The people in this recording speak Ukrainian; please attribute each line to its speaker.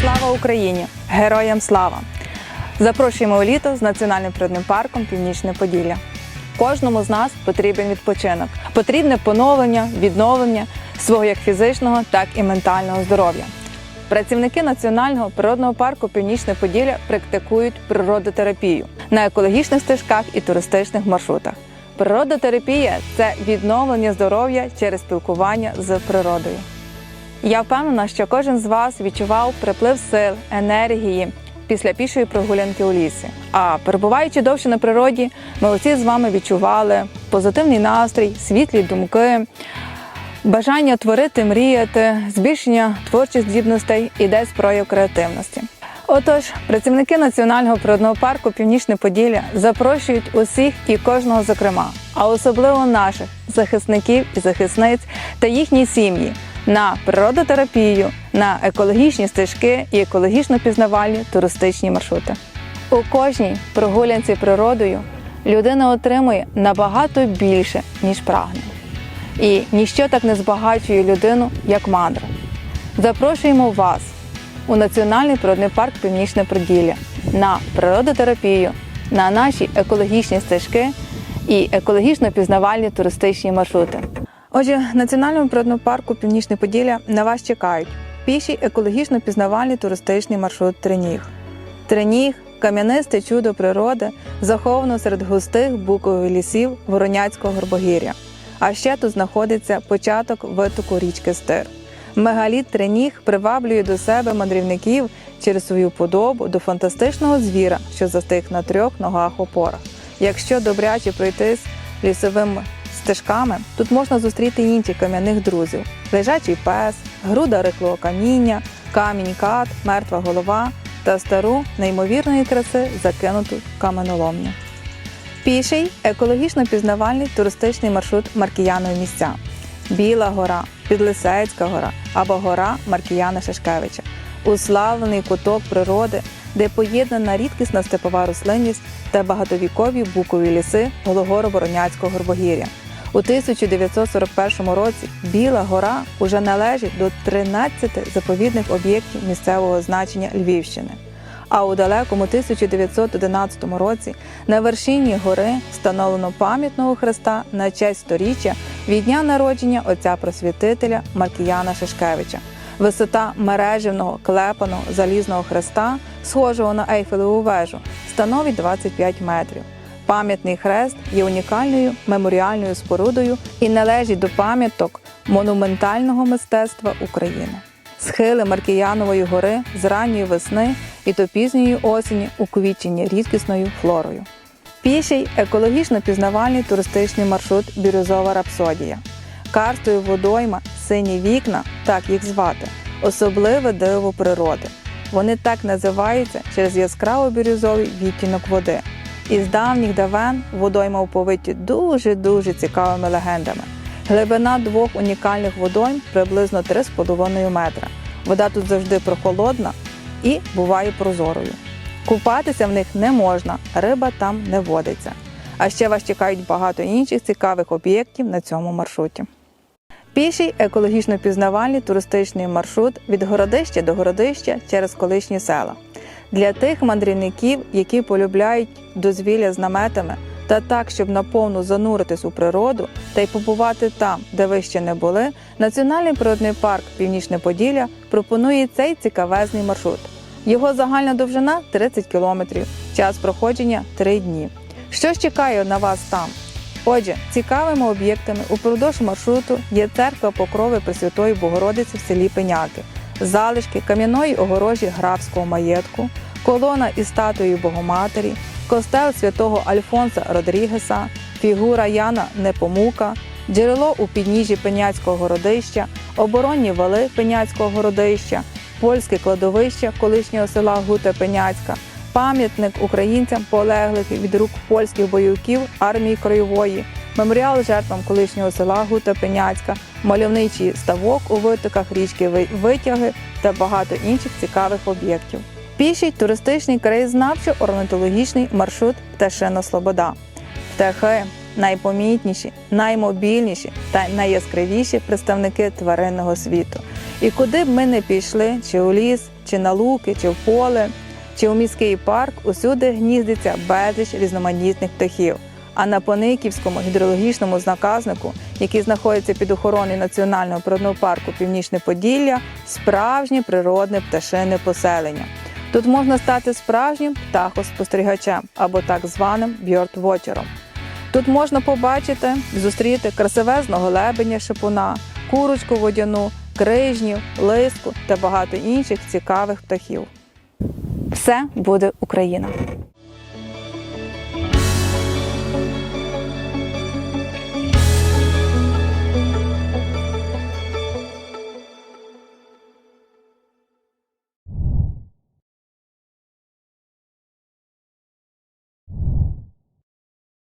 Speaker 1: Слава Україні! Героям слава! Запрошуємо у літо з національним природним парком Північне Поділля. Кожному з нас потрібен відпочинок, потрібне поновлення, відновлення свого як фізичного, так і ментального здоров'я. Працівники національного природного парку Північне Поділля практикують природотерапію на екологічних стежках і туристичних маршрутах. Природотерапія це відновлення здоров'я через спілкування з природою. Я впевнена, що кожен з вас відчував приплив сил, енергії після пішої прогулянки у лісі. А перебуваючи довше на природі, ми усі з вами відчували позитивний настрій, світлі думки, бажання творити, мріяти, збільшення творчих здібностей і десь прояв креативності. Отож, працівники національного природного парку Північне Поділля запрошують усіх і кожного, зокрема, а особливо наших захисників і захисниць та їхні сім'ї на природотерапію, на екологічні стежки і екологічно пізнавальні туристичні маршрути. У кожній прогулянці природою людина отримує набагато більше, ніж прагне. І ніщо так не збагачує людину, як мандра. Запрошуємо вас у Національний природний парк Північне Поділля на природотерапію, на наші екологічні стежки і екологічно пізнавальні туристичні маршрути. Отже, в Національному природному парку Північне Поділля на вас чекають піший екологічно пізнавальний туристичний маршрут Треніг. Треніг кам'янисте чудо природи, заховано серед густих букових лісів Вороняцького горбогір'я. А ще тут знаходиться початок витоку річки Стир. Мегаліт Треніг приваблює до себе мандрівників через свою подобу до фантастичного звіра, що застиг на трьох ногах опорах. Якщо добряче пройтись лісовими стежками, тут можна зустріти інших кам'яних друзів: лежачий пес, груда рихлого каміння, камінь кат, мертва голова та стару неймовірної краси закинуту каменоломню. Піший екологічно пізнавальний туристичний маршрут Маркіянові місця. Біла гора, Підлисецька гора або гора Маркіяна Шишкевича, уславлений куток природи, де поєднана рідкісна степова рослинність та багатовікові букові ліси Гологоро-Воронячського горбогір'я. У 1941 році Біла гора уже належить до 13 заповідних об'єктів місцевого значення Львівщини. А у далекому 1911 році на вершині гори встановлено пам'ятного хреста на честь сторіччя від дня народження отця просвітителя Маркіяна Шишкевича. Висота мереживного клепаного залізного хреста, схожого на Ейфелеву вежу, становить 25 метрів. Пам'ятний хрест є унікальною меморіальною спорудою і належить до пам'яток монументального мистецтва України. Схили Маркіянової гори з ранньої весни і до пізньої осені уквітчені рідкісною флорою. Піший екологічно пізнавальний туристичний маршрут Бірюзова рапсодія. Карстою водойма, сині вікна, так їх звати, особливе диво природи. Вони так називаються через яскраво бірюзовий відтінок води. Із давніх давен водойма оповиті дуже-дуже цікавими легендами. Глибина двох унікальних водойм приблизно 3,5 метра. Вода тут завжди прохолодна і буває прозорою. Купатися в них не можна, риба там не водиться. А ще вас чекають багато інших цікавих об'єктів на цьому маршруті. Піший екологічно пізнавальний туристичний маршрут від городища до городища через колишні села. Для тих мандрівників, які полюбляють дозвілля з наметами, та так, щоб наповну зануритись у природу та й побувати там, де ви ще не були, Національний природний парк Північне Поділля пропонує цей цікавезний маршрут. Його загальна довжина 30 кілометрів, час проходження 3 дні. Що ж чекає на вас там? Отже, цікавими об'єктами упродовж маршруту є церква Покрови Пресвятої Богородиці в селі Пеняки, залишки кам'яної огорожі графського маєтку, колона із статуєю Богоматері, костел святого Альфонса Родрігеса, фігура Яна Непомука, джерело у підніжжі Пеняцького городища, оборонні вали Пеняцького городища, польське кладовище колишнього села Гута Пеняцька, пам'ятник українцям полеглих від рук польських бойовиків армії краєвої, меморіал жертвам колишнього села Гута Пеняцька, мальовничий ставок у витоках річки Витяги та багато інших цікавих об'єктів. Піший туристичний краєзнавчо-орнітологічний маршрут Пташина Слобода. Птахи найпомітніші, наймобільніші та найяскравіші представники тваринного світу. І куди б ми не пішли, чи у ліс, чи на луки, чи в поле, чи у міський парк, усюди гніздиться безліч різноманітних птахів. А на Пониківському гідрологічному знаказнику, який знаходиться під охороною Національного природного парку Північне Поділля, справжнє природне пташине поселення. Тут можна стати справжнім птахоспостерігачем або так званим бьордвочером. Тут можна побачити, зустріти красивезного лебеня шипуна, курочку водяну, крижнів, лиску та багато інших цікавих птахів. Все буде Україна!